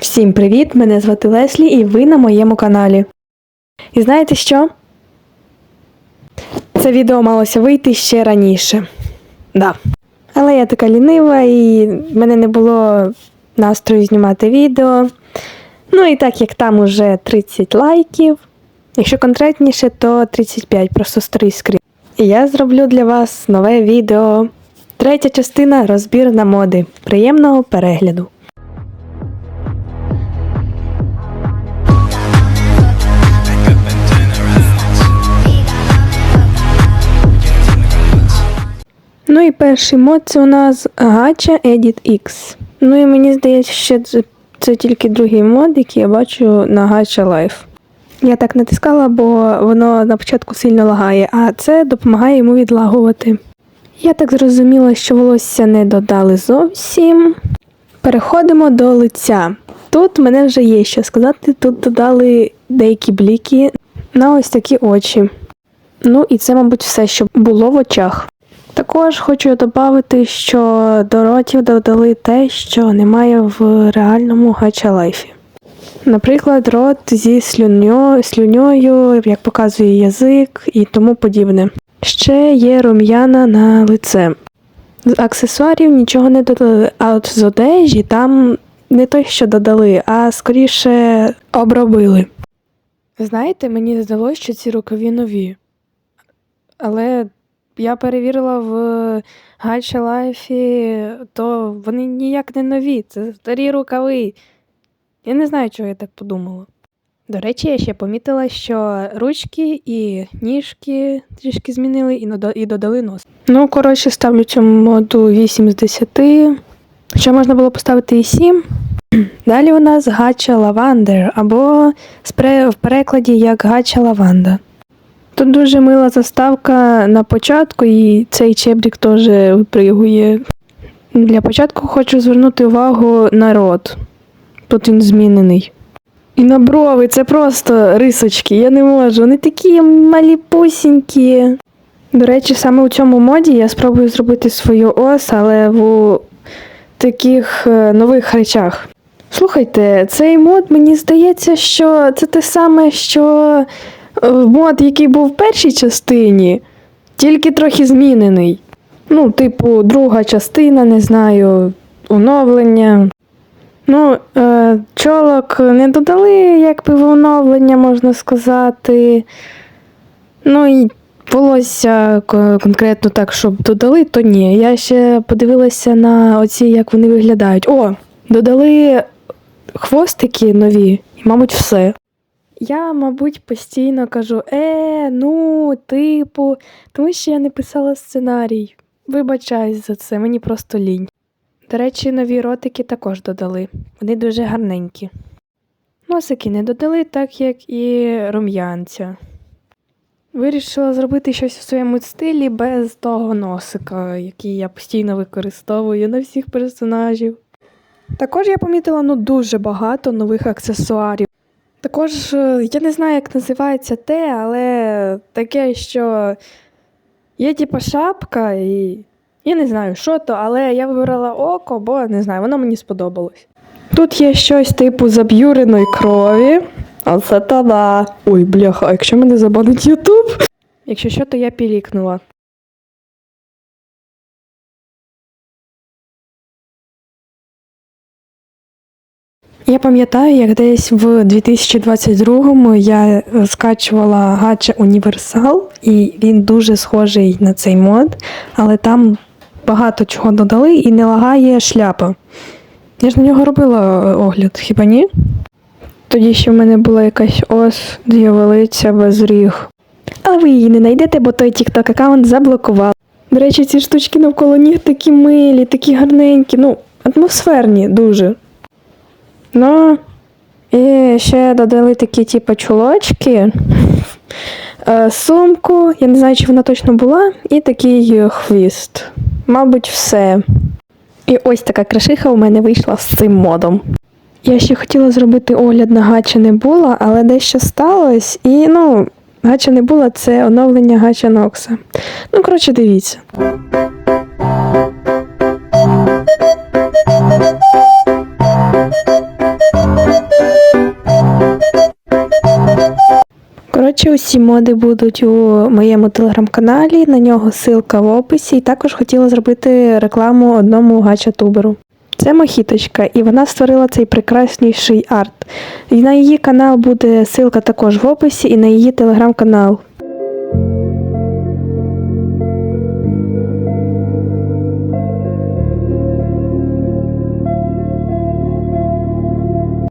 Всім привіт! Мене звати Леслі і ви на моєму каналі. І знаєте що? Це відео малося вийти ще раніше. Да. Але я така лінива і в мене не було настрою знімати відео. Ну і так як там уже 30 лайків, якщо конкретніше, то 35, просто старий скрін. І я зроблю для вас нове відео. Третя частина розбір на моди. Приємного перегляду! Перший мод це у нас Gacha Edit X. Ну і мені здається, що це, це тільки другий мод, який я бачу на Gacha Life. Я так натискала, бо воно на початку сильно лагає, а це допомагає йому відлагувати. Я так зрозуміла, що волосся не додали зовсім. Переходимо до лиця. Тут мене вже є що сказати. Тут додали деякі бліки на ось такі очі. Ну і це, мабуть, все, що було в очах. Також хочу додати, що до ротів додали те, що немає в реальному гача лайфі. Наприклад, рот зі слюньо, слюньою, як показує язик і тому подібне. Ще є рум'яна на лице. З аксесуарів нічого не додали, а от з одежі там не той, що додали, а скоріше обробили. Знаєте, мені здалося, що ці рукаві нові. Але я перевірила в Гача Лайфі, то вони ніяк не нові, це старі рукави. Я не знаю, чого я так подумала. До речі, я ще помітила, що ручки і ніжки трішки змінили і, додали нос. Ну, коротше, ставлю цьому моду 8 з 10. Ще можна було поставити і 7. Далі у нас гача лавандер, або в перекладі як гача лаванда. Тут дуже мила заставка на початку, і цей чебрік теж випригує. Для початку хочу звернути увагу на рот. Тут він змінений. І на брови, це просто рисочки, я не можу. Вони такі маліпусінькі. До речі, саме у цьому моді я спробую зробити свою ос, але в таких е, нових речах. Слухайте, цей мод, мені здається, що це те саме, що мод, який був в першій частині, тільки трохи змінений. Ну, типу, друга частина, не знаю, оновлення. Ну, е, чолок не додали, якби в оновлення, можна сказати. Ну і волосся конкретно так, щоб додали, то ні. Я ще подивилася на оці, як вони виглядають. О, додали хвостики нові, і, мабуть, все. Я, мабуть, постійно кажу, е, ну, типу, тому що я не писала сценарій. Вибачаюсь за це, мені просто лінь. До речі, нові ротики також додали. Вони дуже гарненькі. Носики не додали, так як і рум'янця. Вирішила зробити щось у своєму стилі без того носика, який я постійно використовую на всіх персонажів. Також я помітила ну дуже багато нових аксесуарів. Також е, я не знаю, як називається те, але таке, що є типа шапка, і я не знаю, що то, але я вибрала око, бо не знаю, воно мені сподобалось. Тут є щось типу заб'юреної крові. А це та-да. Ой, бляха, а якщо мене забанить Ютуб? Якщо що, то я пілікнула. Я пам'ятаю, як десь в 2022-му я е, скачувала гача Універсал, і він дуже схожий на цей мод, але там багато чого додали і не лагає шляпа. Я ж на нього робила е, огляд, хіба ні? Тоді ще в мене була якась ос дьяволиця без ріг. Але ви її не знайдете, бо той TikTok аккаунт заблокував. До речі, ці штучки навколо ніг такі милі, такі гарненькі, ну, атмосферні дуже. Ну, і ще додали такі, типу, чулочки, е, сумку, я не знаю, чи вона точно була, і такий хвіст. Мабуть, все. І ось така крашиха у мене вийшла з цим модом. Я ще хотіла зробити огляд на гача не було, але дещо сталося. І ну, гача не було це оновлення гача Нокса. Ну, коротше, дивіться. Коротше, усі моди будуть у моєму телеграм-каналі, на нього ссылка в описі. І також хотіла зробити рекламу одному гача туберу. Це Мохіточка, і вона створила цей прекрасніший арт. І На її канал буде ссылка також в описі і на її телеграм-канал.